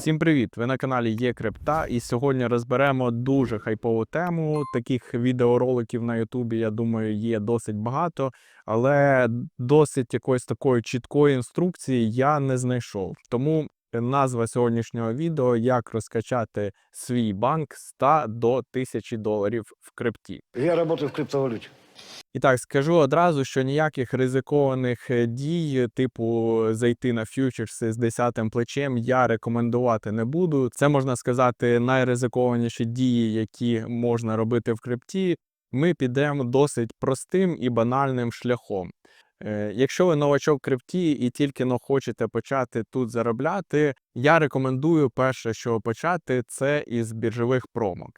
Всім привіт! Ви на каналі Є Крипта, і сьогодні розберемо дуже хайпову тему. Таких відеороликів на Ютубі, я думаю, є досить багато, але досить якоїсь такої чіткої інструкції я не знайшов. Тому назва сьогоднішнього відео як розкачати свій банк з 100 до 1000 доларів в крипті. Я работаю в криптовалюте. І так, скажу одразу, що ніяких ризикованих е, дій, типу зайти на фьючерси з 10 плечем, я рекомендувати не буду. Це можна сказати найризикованіші дії, які можна робити в крипті. Ми підемо досить простим і банальним шляхом. Е, Якщо ви новачок в крипті і тільки но хочете почати тут заробляти, я рекомендую перше, що почати, це із біржових промок.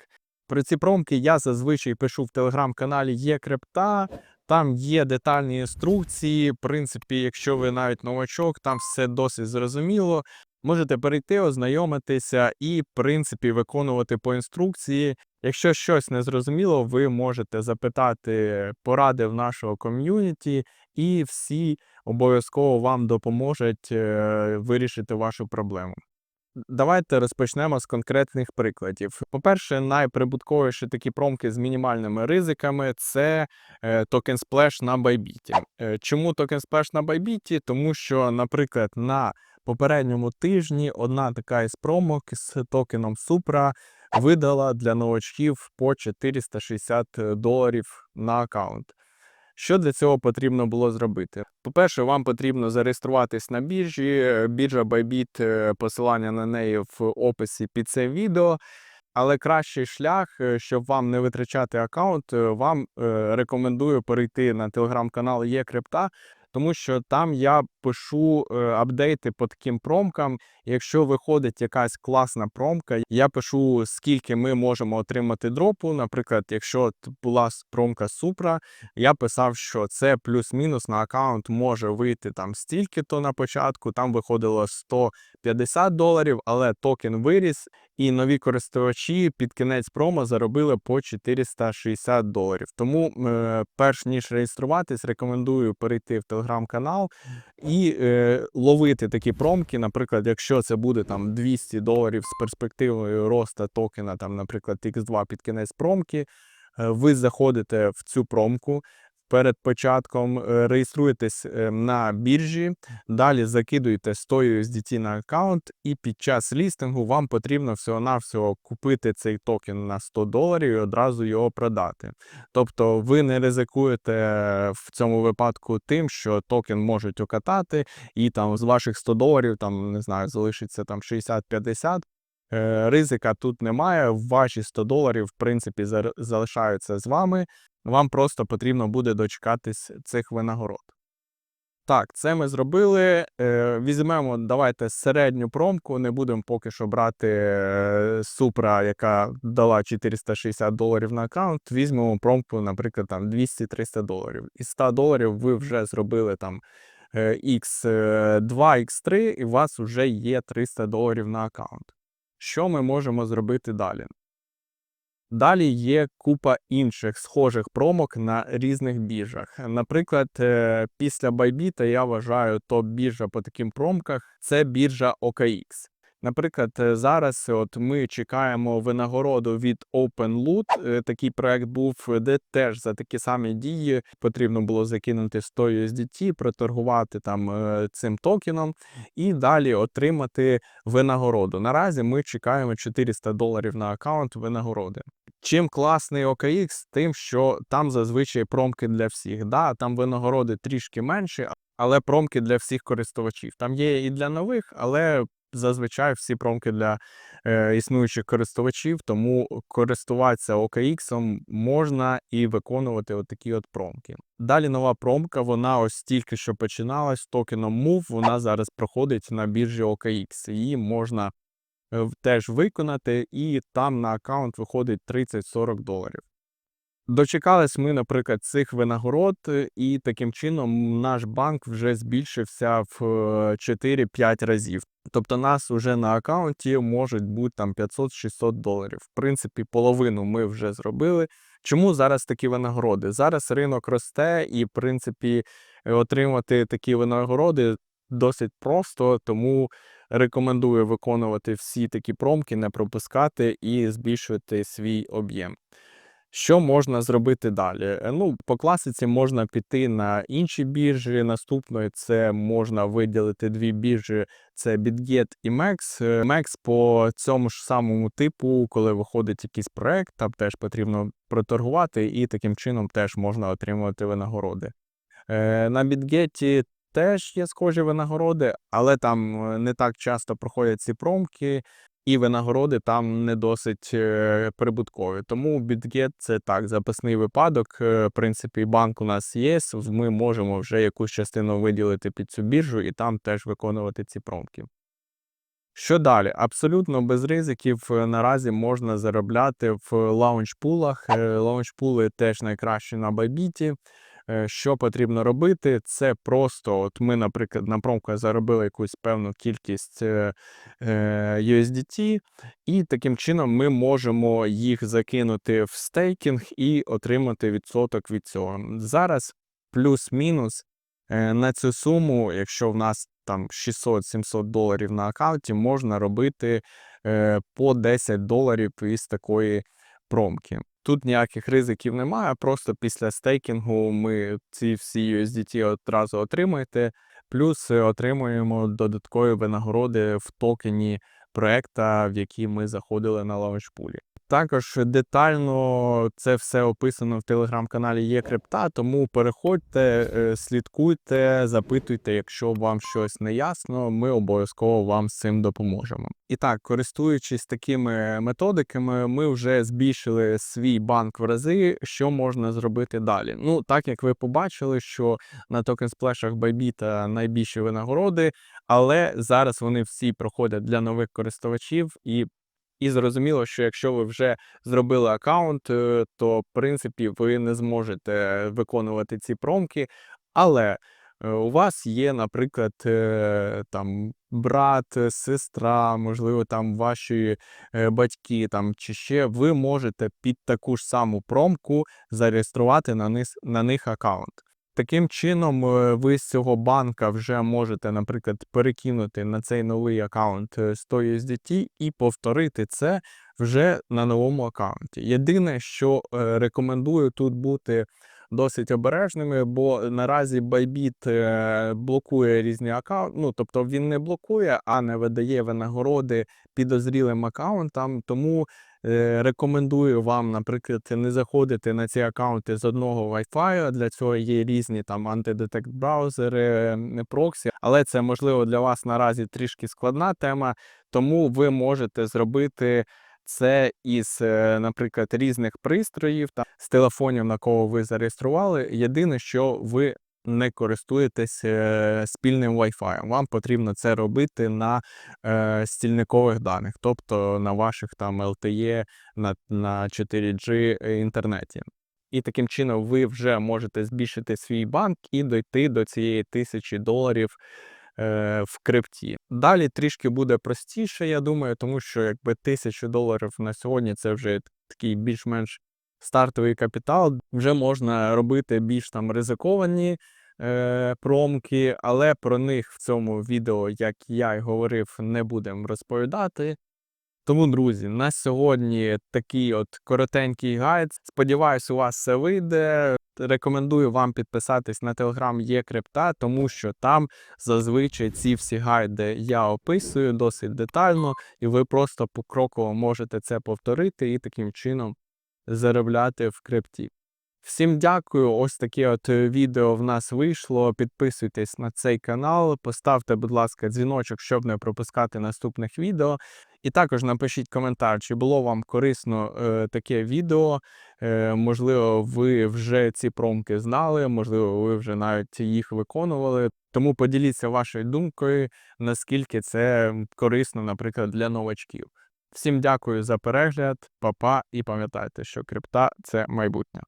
Про ці промки я зазвичай пишу в телеграм-каналі Є Крипта. Там є детальні інструкції. В принципі, якщо ви навіть новачок, там все досить зрозуміло. Можете перейти, ознайомитися і, в принципі, виконувати по інструкції. Якщо щось не зрозуміло, ви можете запитати поради в нашого ком'юніті, і всі обов'язково вам допоможуть е, вирішити вашу проблему. Давайте розпочнемо з конкретних прикладів. По-перше, найприбутковіші такі промки з мінімальними ризиками це е, токен Splash на Bybit. Е, Чому токен Splash на Bybit? Тому що, наприклад, на попередньому тижні одна така із промок з токеном Supra видала для новачків по 460 доларів на аккаунт. Що для цього потрібно було зробити? По-перше, вам потрібно зареєструватись на біржі. Е, Біржа Bybit, е, посилання на неї в описі під це відео. Але кращий шлях, е, щоб вам не витрачати аккаунт, вам рекомендую перейти на телеграм-канал Є тому що там я пишу е, апдейти по таким промкам. Якщо виходить якась класна промка, я пишу, скільки ми можемо отримати дропу. Наприклад, якщо була промка Supra, я писав, що це плюс-мінус на аккаунт може вийти там стільки-то на початку. Там виходило 150 доларів, але токен виріс, і нові користувачі під кінець промо заробили по 460 доларів. Тому, е, перш ніж реєструватись, рекомендую перейти в телеграм-канал і е, ловити такі промки. Наприклад, якщо це буде там 200 доларів з перспективою росту токена, там, наприклад, X2 під кінець промки, е, ви заходите в цю промку. Перед початком е, реєструєтесь е, на біржі, далі закидуєте 100 USDT на аккаунт, і під час лістингу вам потрібно всього-навсього купити цей токен на 100 доларів і одразу його продати. Тобто ви не ризикуєте в цьому випадку тим, що токен можуть окатати, і там з ваших 100 доларів там не знаю, залишиться там 60-50. Е, Ризика тут немає. Ваші 100 доларів, в принципі, залишаються з вами. Вам просто потрібно буде дочекатись цих винагород. Так, це ми зробили. Е, візьмемо, давайте середню промку. Не будемо поки що брати е, Supra, яка дала 460 доларів на аккаунт. Візьмемо промку, наприклад, там 200-300 доларів. Із 100 доларів ви вже зробили там е, X2, X3, і у вас вже є 300 доларів на аккаунт. Що ми можемо зробити далі? Далі є купа інших схожих промок на різних біржах. Наприклад, е, після Bybit я вважаю топ-біржа по таким промках це біржа OKX. Наприклад, е, зараз от ми чекаємо винагороду від OpenLoot. Е, Такий проект був, де теж за такі самі дії потрібно було закинути 100 USDT, проторгувати там е, цим токеном і далі отримати винагороду. Наразі ми чекаємо 400 доларів на аккаунт винагороди. Чим класний OKX? Тим, що там зазвичай промки для всіх. Да, там винагороди трішки менші, але промки для всіх користувачів. Там є і для нових, але зазвичай всі промки для е, існуючих користувачів, тому користуватися OKX можна і виконувати отакі от промки. Далі нова промка, вона ось тільки що починалась токеном MOVE, вона зараз проходить на біржі OKX. Її можна теж виконати, і там на аккаунт виходить 30-40 доларів. Дочекались ми, наприклад, цих винагород, е, і таким чином наш банк вже збільшився в е, 4-5 разів. Тобто нас вже на аккаунті можуть бути там 500-600 доларів. В принципі, половину ми вже зробили. Чому зараз такі винагороди? Зараз ринок росте, і в принципі е, отримати такі винагороди досить просто, тому рекомендую виконувати всі такі промки, не пропускати і збільшувати свій об'єм. Що можна зробити далі? Е, Ну, по класиці можна піти на інші біржі. Наступною це можна виділити дві біржі: це BitGet і MEX. Е, MEX по цьому ж самому типу, коли виходить якийсь проект, там теж потрібно проторгувати, і таким чином теж можна отримувати винагороди. Е, На BitGet теж є схожі винагороди, але там е, не так часто проходять ці промки, і винагороди там не досить е, прибуткові. Тому BitGet – це так, запасний випадок. Е, В принципі, банк у нас є. Ми можемо вже якусь частину виділити під цю біржу і там теж виконувати ці промки. Що далі? Абсолютно без ризиків наразі можна заробляти в лаунчпулах. Лаунчпули теж найкращі на Bybit. Е, Що потрібно робити? Це просто, от ми, наприклад, на промках заробили якусь певну кількість е, е, USDT, і таким чином ми можемо їх закинути в стейкінг і отримати відсоток від цього. Зараз плюс-мінус на цю суму, якщо в нас там 600-700 доларів на аккаунті, можна робити по 10 доларів із такої промки. Тут ніяких ризиків немає, просто після стейкінгу ми ці всі USDT одразу отримаєте, плюс е, отримуємо додаткові винагороди в токені проекта, в який ми заходили на лаунчпулі. Також детально це все описано в телеграм-каналі Є Крипта, тому переходьте, е, слідкуйте, запитуйте, якщо вам щось не ясно, ми обов'язково вам з цим допоможемо. І так, користуючись такими методиками, ми вже збільшили свій банк в рази. Що можна зробити далі? Ну, так як ви побачили, що на токен сплешах Bybit найбільші винагороди, але зараз вони всі проходять для нових користувачів і. І зрозуміло, що якщо ви вже зробили аккаунт, е, то в принципі ви не зможете виконувати ці промки. Але е, у вас є, наприклад, е, там брат, сестра, можливо, там ваші батьки, там чи ще ви можете під таку ж саму промку зареєструвати на них, на них аккаунт. Таким чином, е, ви з цього банка вже можете, наприклад, перекинути на цей новий аккаунт е, 100 USDT і повторити це вже на новому аккаунті. Єдине, що е, рекомендую тут бути досить обережними, бо наразі Bybit е, блокує різні аккаунти. Ну тобто він не блокує, а не видає винагороди підозрілим аккаунтам. Тому е, рекомендую вам, наприклад, не заходити на ці аккаунти з одного Wi-Fi. Для цього є різні там антидетект браузери, проксі, але це можливо для вас наразі трішки складна тема, тому ви можете зробити. Це із, е, наприклад, різних пристроїв та з телефонів, на кого ви зареєстрували. Єдине, що ви не користуєтесь е, спільним Wi-Fi. Вам потрібно це робити на е, стільникових даних, тобто на ваших там LTE, на, на 4G інтернеті. І таким чином ви вже можете збільшити свій банк і дойти до цієї тисячі доларів е, в крипті. Далі трішки буде простіше, я думаю, тому що якби тисячу доларів на сьогодні це вже такий більш-менш стартовий капітал. Вже можна робити більш там ризиковані е, промки, але про них в цьому відео, як я й говорив, не будемо розповідати. Тому, друзі, на сьогодні такий от коротенький гайд. Сподіваюсь, у вас все вийде. Рекомендую вам підписатись на телеграм є тому що там зазвичай ці всі гайди я описую досить детально, і ви просто покроково можете це повторити і таким чином заробляти в крипті. Всім дякую. Ось таке от е, відео в нас вийшло. Підписуйтесь на цей канал, поставте, будь ласка, дзвіночок, щоб не пропускати наступних відео. І також напишіть коментар, чи було вам корисно е, таке відео. Е, можливо, ви вже ці промки знали, можливо, ви вже навіть їх виконували. Тому поділіться вашою думкою, наскільки це корисно, наприклад, для новачків. Всім дякую за перегляд, па-па, і пам'ятайте, що крипта це майбутнє.